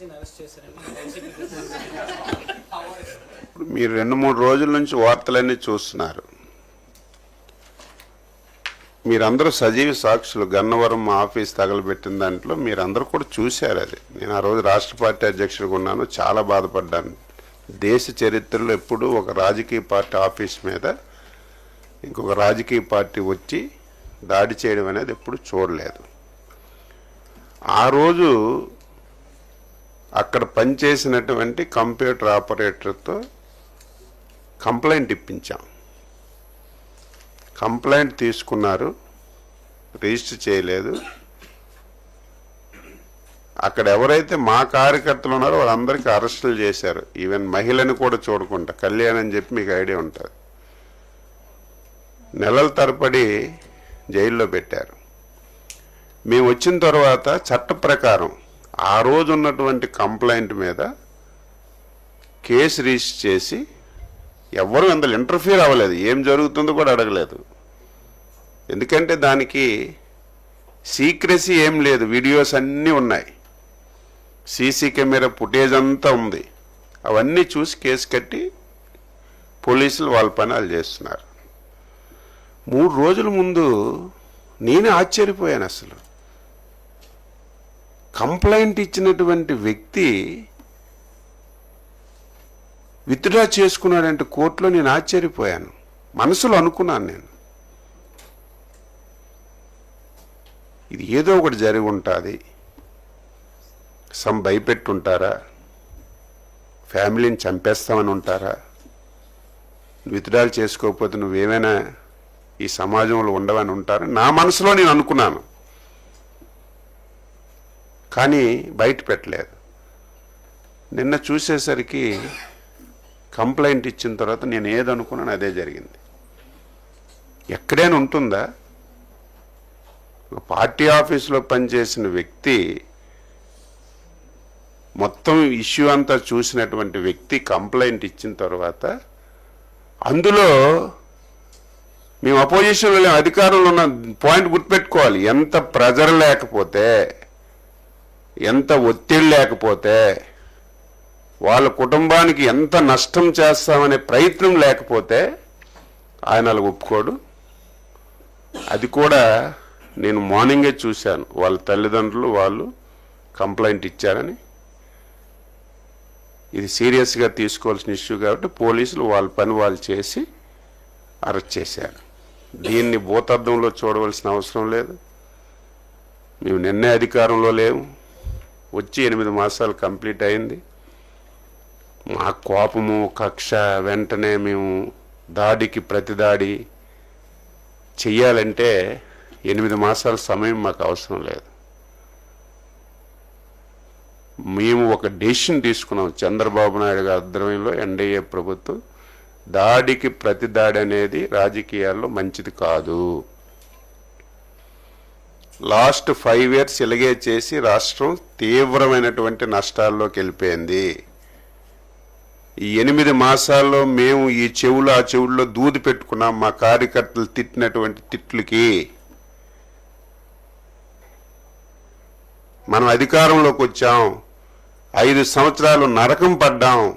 మీరు రెండు మూడు రోజుల నుంచి వార్తలన్నీ చూస్తున్నారు. మీరందరూ సజీవ సాక్షులు. గన్నవరం ఆఫీస్ తగలబెట్టిన దాంట్లో మీరందరూ కూడా చూశారు అది. నేను ఆ రోజు రాష్ట్ర పార్టీ అధ్యక్షుడిగా ఉన్నాను. చాలా బాధపడ్డాను. దేశ చరిత్రలో ఎప్పుడూ ఒక రాజకీయ పార్టీ ఆఫీస్ మీద ఇంకొక రాజకీయ పార్టీ వచ్చి దాడి చేయడం అనేది ఎప్పుడు చూడలేదు. ఆ రోజు అక్కడ పనిచేసినటువంటి కంప్యూటర్ ఆపరేటర్తో కంప్లైంట్ ఇప్పించాం. కంప్లైంట్ తీసుకున్నారు. రిజిస్టర్ చేయలేదు. అక్కడ ఎవరైతే మా కార్యకర్తలు ఉన్నారో వాళ్ళందరికీ అరెస్టులు చేశారు. ఈవెన్ మహిళని కూడా చూడకుండా. కళ్యాణ్ అని చెప్పి మీకు ఐడియా ఉంటుంది. నెలల తరబడి జైల్లో పెట్టారు. మేము వచ్చిన తర్వాత చట్ట ప్రకారం ఆ రోజు ఉన్నటువంటి కంప్లైంట్ మీద కేసు రిజిస్టర్ చేసి ఎవ్వరూ అందులో ఇంటర్ఫియర్ అవ్వలేదు. ఏం జరుగుతుందో కూడా అడగలేదు. ఎందుకంటే దానికి సీక్రసీ ఏం లేదు. వీడియోస్ అన్నీ ఉన్నాయి. సీసీ కెమెరా ఫుటేజ్ అంతా ఉంది. అవన్నీ చూసి కేసు కట్టి పోలీసులు వాళ్ళ పని వాళ్ళు చేస్తున్నారు. మూడు రోజుల ముందు నేనే ఆశ్చర్యపోయాను అసలు. కంప్లైంట్ ఇచ్చినటువంటి వ్యక్తి విత్డ్రా చేసుకున్నాడంటే కోర్టులో నేను ఆశ్చర్యపోయాను. మనసులో అనుకున్నాను నేను. ఇది ఏదో ఒకటి జరిగి ఉంటుంది. సమ్ భయపెట్టుంటారా? ఫ్యామిలీని చంపేస్తామని ఉంటారా? విత్డ్రాలు చేసుకోకపోతే నువ్వేమైనా ఈ సమాజంలో ఉండవని ఉంటారా? నా మనసులో నేను అనుకున్నాను. కానీ బయట పెట్టలేదు. నిన్న చూసేసరికి కంప్లైంట్ ఇచ్చిన తర్వాత నేను ఏదనుకున్నాను అదే జరిగింది. ఎక్కడైనా ఉంటుందా? ఒక పార్టీ ఆఫీసులో పనిచేసిన వ్యక్తి మొత్తం ఇష్యూ అంతా చూసినటువంటి వ్యక్తి కంప్లైంట్ ఇచ్చిన తర్వాత అందులో మేము అపోజిషన్లో అధికారంలో ఉన్న పాయింట్ గుర్తుపెట్టుకోవాలి. ఎంత ప్రెజర్ లేకపోతే ఎంత ఒత్తిడి లేకపోతే వాళ్ళ కుటుంబానికి ఎంత నష్టం చేస్తామనే ప్రయత్నం లేకపోతే ఆయన అలా ఒప్పుకోడు. అది కూడా నేను మార్నింగే చూశాను. వాళ్ళ తల్లిదండ్రులు వాళ్ళు కంప్లైంట్ ఇచ్చారని. ఇది సీరియస్గా తీసుకోవాల్సిన ఇష్యూ కాబట్టి పోలీసులు వాళ్ళ పని వాళ్ళు చేసి అరెస్ట్ చేశారు. దీన్ని భూతార్థంలో చూడవలసిన అవసరం లేదు. మేము నిన్నే అధికారంలో లేము. వచ్చి ఎనిమిది మాసాలు కంప్లీట్ అయింది. మా కోపము కక్ష వెంటనే మేము దాడికి ప్రతిదాడి చెయ్యాలంటే ఎనిమిది మాసాల సమయం మాకు అవసరం లేదు. మేము ఒక డెసిషన్ తీసుకున్నాం చంద్రబాబు నాయుడు గారి ఆధ్వర్యంలో ఎన్డీఏ ప్రభుత్వం. దాడికి ప్రతి దాడి అనేది రాజకీయాల్లో మంచిది కాదు. లాస్ట్ ఫైవ్ ఇయర్స్ ఇలాగే చేసి రాష్ట్రం తీవ్రమైనటువంటి నష్టాల్లోకి వెళ్ళిపోయింది. ఈ ఎనిమిది మాసాల్లో మేము ఈ చెవులు ఆ చెవుల్లో దూది పెట్టుకున్నాం మా కార్యకర్తలు తిట్టినటువంటి తిట్లకి. మనం అధికారంలోకి వచ్చాం ఐదు సంవత్సరాలు నరకం పడ్డాం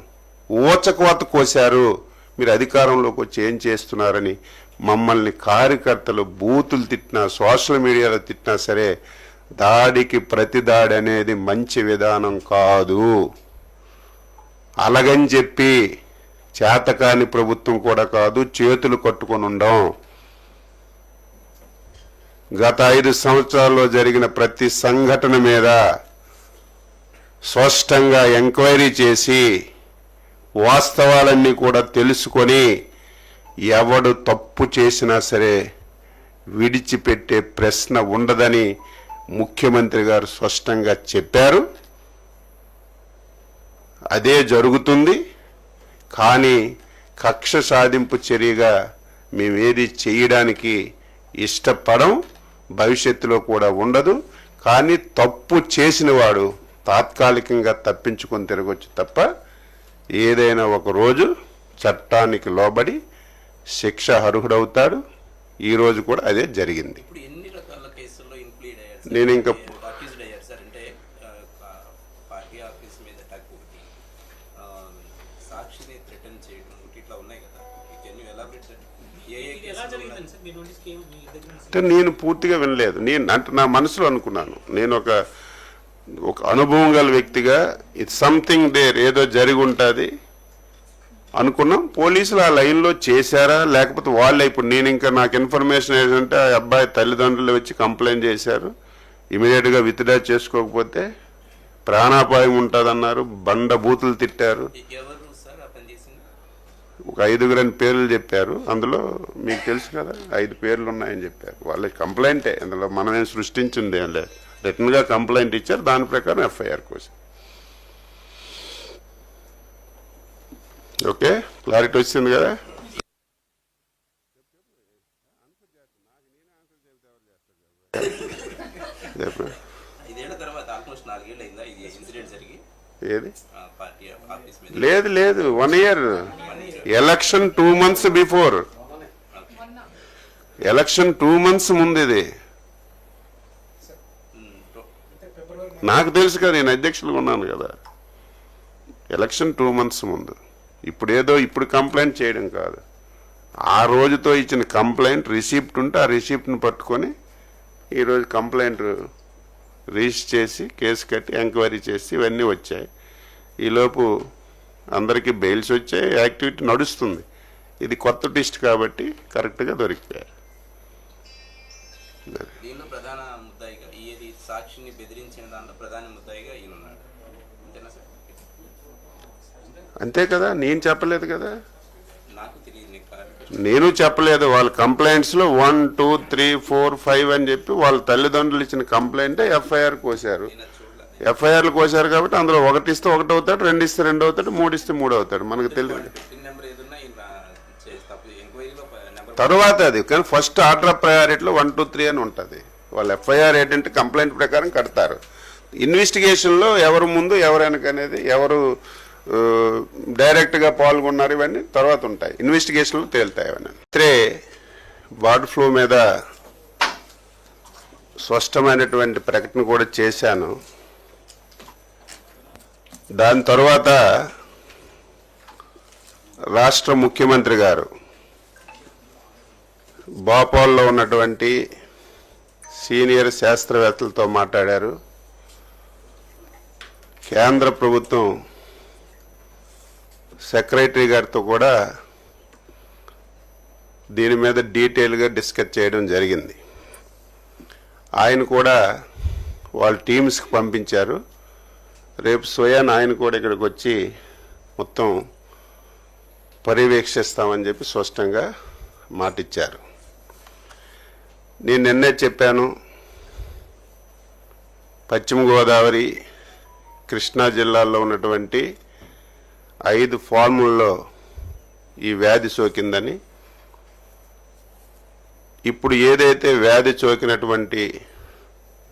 ఊచకోత కోశారు. మీరు అధికారంలోకి వచ్చి ఏం చేస్తున్నారని మమ్మల్ని కార్యకర్తలు బూతులు తిట్టినా సోషల్ మీడియాలో తిట్టినా సరే దాడికి ప్రతి దాడి అనేది మంచి విధానం కాదు. అలాగని చెప్పి చేతకాని ప్రభుత్వం కూడా కాదు చేతులు కట్టుకొని ఉండం. గత ఐదు సంవత్సరాల్లో జరిగిన ప్రతి సంఘటన మీద స్పష్టంగా ఎంక్వైరీ చేసి వాస్తవాలన్నీ కూడా తెలుసుకొని ఎవడు తప్పు చేసినా సరే విడిచిపెట్టే ప్రశ్న ఉండదని ముఖ్యమంత్రి గారు స్పష్టంగా చెప్పారు. అదే జరుగుతుంది. కానీ కక్ష సాధింపు చర్యగా మేమేది చేయడానికి ఇష్టపడం భవిష్యత్తులో కూడా ఉండదు. కానీ తప్పు చేసిన వాడు తాత్కాలికంగా తప్పించుకొని తిరగొచ్చు తప్ప ఏదైనా ఒక రోజు చట్టానికి లోబడి శిక్ష అర్హుడవుతాడు. ఈ రోజు కూడా అదే జరిగింది. ఇప్పుడు ఎన్ని రకాల కేసుల్లో ఇంప్లీడ్ అయ్యారు నేను ఇంకా- అంటే నేను పూర్తిగా వినలేదు. నేను అంటే నా మనసులో అనుకున్నాను. నేను ఒక ఒక అనుభవం గల వ్యక్తిగా ఇట్ సంథింగ్ దేర్ ఏదో జరిగి ఉంటుంది. అనుకున్నాం. పోలీసులు ఆ లైన్లో చేశారా? లేకపోతే వాళ్ళే ఇప్పుడు నేను ఇంకా నాకు ఇన్ఫర్మేషన్ ఏంటంటే ఆ అబ్బాయి తల్లిదండ్రులు వచ్చి కంప్లైంట్ చేశారు. ఇమీడియట్గా విత్డ్రా చేసుకోకపోతే ప్రాణాపాయం ఉంటుందన్నారు. బండ బూతులు తిట్టారు ఒక ఐదుగురని పేర్లు చెప్పారు. అందులో మీకు తెలుసు కదా ఐదు పేర్లు ఉన్నాయని చెప్పారు. వాళ్ళ కంప్లైంటే. అందులో మనం ఏం సృష్టించింది ఏం లేదు. రిటర్న్గా కంప్లైంట్ ఇచ్చారు. దాని ప్రకారం ఎఫ్ఐఆర్ కోసం ఓకే క్లారిటీ వచ్చింది కదా? ఏది? లేదు లేదు one year. Election two months before. Election two months ముందు ఇది. నాకు తెలుసు కదా నేను అధ్యక్షులుగా ఉన్నాను కదా. ఎలక్షన్ టూ మంత్స్ ముందు. ఇప్పుడు ఏదో ఇప్పుడు కంప్లైంట్ చేయడం కాదు. ఆ రోజుతో ఇచ్చిన కంప్లైంట్ రిసిప్ట్ ఉంటే ఆ రిసిప్ట్ని పట్టుకొని ఈరోజు కంప్లైంట్ రిజిస్టర్ చేసి కేసు కట్టి ఎంక్వైరీ చేసి ఇవన్నీ వచ్చాయి. ఈలోపు అందరికీ బెయిల్స్ వచ్చాయి యాక్టివిటీ నడుస్తుంది. ఇది కొత్త టిస్ట్ కాబట్టి కరెక్ట్గా దొరికిపోయారు దీనిలో ప్రధాన ముద్దాయిగా సాక్షిని బెదిరించిన దాంట్లో ప్రధాన ముద్దాయిగా ఈయన అంతే కదా? నేను చెప్పలేదు కదా. నేను చెప్పలేదు. వాళ్ళ కంప్లైంట్స్లో one two three four five అని చెప్పి వాళ్ళ తల్లిదండ్రులు ఇచ్చిన కంప్లైంట్ ఎఫ్ఐఆర్ కోసారు ఎఫ్ఐఆర్లు కోసారు కాబట్టి అందులో ఒకటి ఇస్తే ఒకటి అవుతాడు రెండు ఇస్తే రెండు అవుతాడు మూడు ఇస్తే మూడు అవుతాడు. మనకు తెలియదు తర్వాత అది. కానీ ఫస్ట్ ఆర్డర్ ఆఫ్ ప్రయారిటీలో వన్ టూ త్రీ అని ఉంటుంది. వాళ్ళు ఎఫ్ఐఆర్ ఏంటంటే కంప్లైంట్ ప్రకారం కడతారు. ఇన్వెస్టిగేషన్లో ఎవరు ముందు ఎవరు వెనక అనేది ఎవరు డైరెక్ట్గా పాల్గొన్నారు ఇవన్నీ తర్వాత ఉంటాయి. ఇన్వెస్టిగేషన్లు తేలుతాయి అవన్నీ. త్రే బర్డ్ ఫ్లూ మీద స్పష్టమైనటువంటి ప్రకటన కూడా చేశాను. దాని తర్వాత రాష్ట్ర ముఖ్యమంత్రి గారు భోపాల్లో ఉన్నటువంటి సీనియర్ శాస్త్రవేత్తలతో మాట్లాడారు. కేంద్ర ప్రభుత్వం సెక్రటరీ గారితో కూడా దీని మీద డీటెయిల్గా డిస్కస్ చేయడం జరిగింది. ఆయన కూడా వాళ్ళ టీమ్స్కి పంపించారు. రేపు స్వయాన్ ఆయన కూడా ఇక్కడికి వచ్చి మొత్తం పర్యవేక్షిస్తామని చెప్పి స్పష్టంగా మాటిచ్చారు. నేను నిన్నే చెప్పాను పశ్చిమ గోదావరి కృష్ణా జిల్లాల్లో ఉన్నటువంటి ఐదు ఫార్ముల్లో ఈ వ్యాధి సోకిందని. ఇప్పుడు ఏదైతే వ్యాధి సోకినటువంటి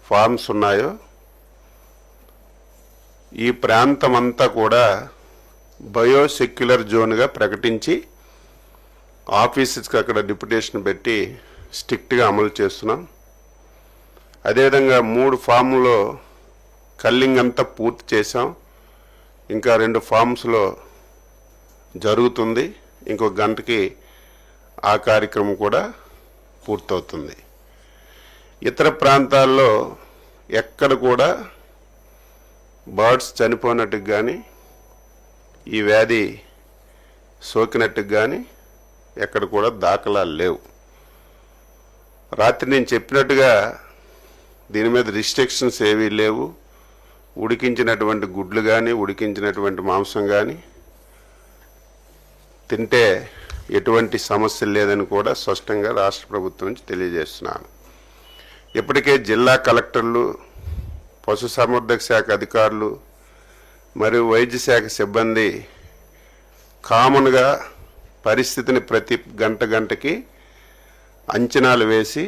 ఫార్మ్స్ ఉన్నాయో ఈ ప్రాంతం అంతా కూడా బయోసెక్యులర్ జోన్గా ప్రకటించి ఆఫీసెస్కి అక్కడ డిప్యుటేషన్ పెట్టి స్ట్రిక్ట్గా అమలు చేస్తున్నాం. అదేవిధంగా మూడు ఫామ్లో కల్లింగ్ అంతా పూర్తి చేసాం ఇంకా రెండు ఫామ్స్లో జరుగుతుంది. ఇంకో గంటకి ఆ కార్యక్రమం కూడా పూర్తవుతుంది. ఇతర ప్రాంతాల్లో ఎక్కడ కూడా బర్డ్స్ చనిపోయినట్టుకు కానీ ఈ వ్యాధి సోకినట్టుకు కానీ ఎక్కడ కూడా దాఖలాలు లేవు. రాత్రి నేను చెప్పినట్టుగా దీని మీద రిస్ట్రిక్షన్స్ ఏవీ లేవు. ఉడికించినటువంటి గుడ్లు కానీ ఉడికించినటువంటి మాంసం కానీ తింటే ఎటువంటి సమస్య లేదని కూడా స్పష్టంగా రాష్ట్ర ప్రభుత్వం నుంచి తెలియజేస్తున్నాను. ఇప్పటికే జిల్లా కలెక్టర్లు పశు సంవర్ధక శాఖ అధికారులు మరియు వైద్య శాఖ సిబ్బంది కామన్గా పరిస్థితిని ప్రతి గంట గంటకి అంచనాలు వేసి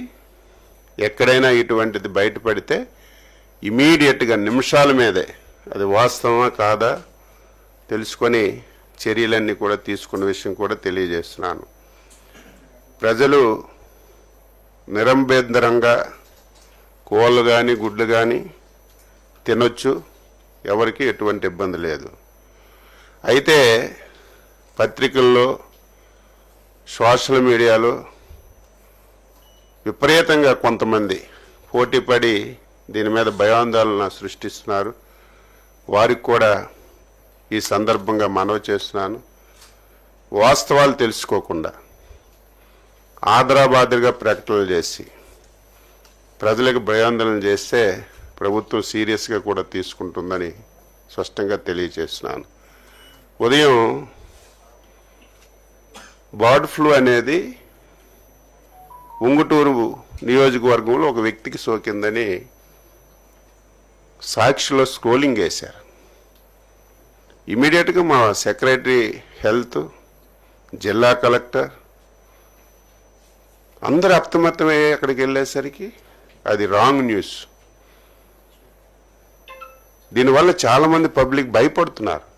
ఎక్కడైనా ఇటువంటిది బయటపడితే ఇమీడియట్గా నిమిషాల మీదే. అది వాస్తవమా కాదా? తెలుసుకొని చర్యలన్నీ కూడా తీసుకున్న విషయం కూడా తెలియజేస్తున్నాను. ప్రజలు నిరంబేందరంగా కోళ్ళు కానీ గుడ్లు కానీ తినొచ్చు. ఎవరికి ఎటువంటి ఇబ్బంది లేదు. అయితే పత్రికల్లో సోషల్ మీడియాలో విపరీతంగా కొంతమంది పోటీపడి దీని మీద భయాందోళన సృష్టిస్తున్నారు. వారికి కూడా ఈ సందర్భంగా మనవి చేస్తున్నాను. వాస్తవాలు తెలుసుకోకుండా ఆదరాబాదులుగా ప్రకటనలు చేసి ప్రజలకు భయాందోళన చేస్తే ప్రభుత్వం సీరియస్గా కూడా తీసుకుంటుందని స్పష్టంగా తెలియజేస్తున్నాను. ఉదయం బర్డ్ ఫ్లూ అనేది ఉంగుటూరు నియోజకవర్గంలో ఒక వ్యక్తికి సోకిందని సాక్షిలో స్క్రోలింగ్ వేశారు. ఇమీడియట్గా మా సెక్రటరీ హెల్త్ జిల్లా కలెక్టర్ అందరు అప్రమత్తమయ్యే అక్కడికి వెళ్ళేసరికి అది రాంగ్ న్యూస్. దీనివల్ల చాలామంది పబ్లిక్ భయపడుతున్నారు.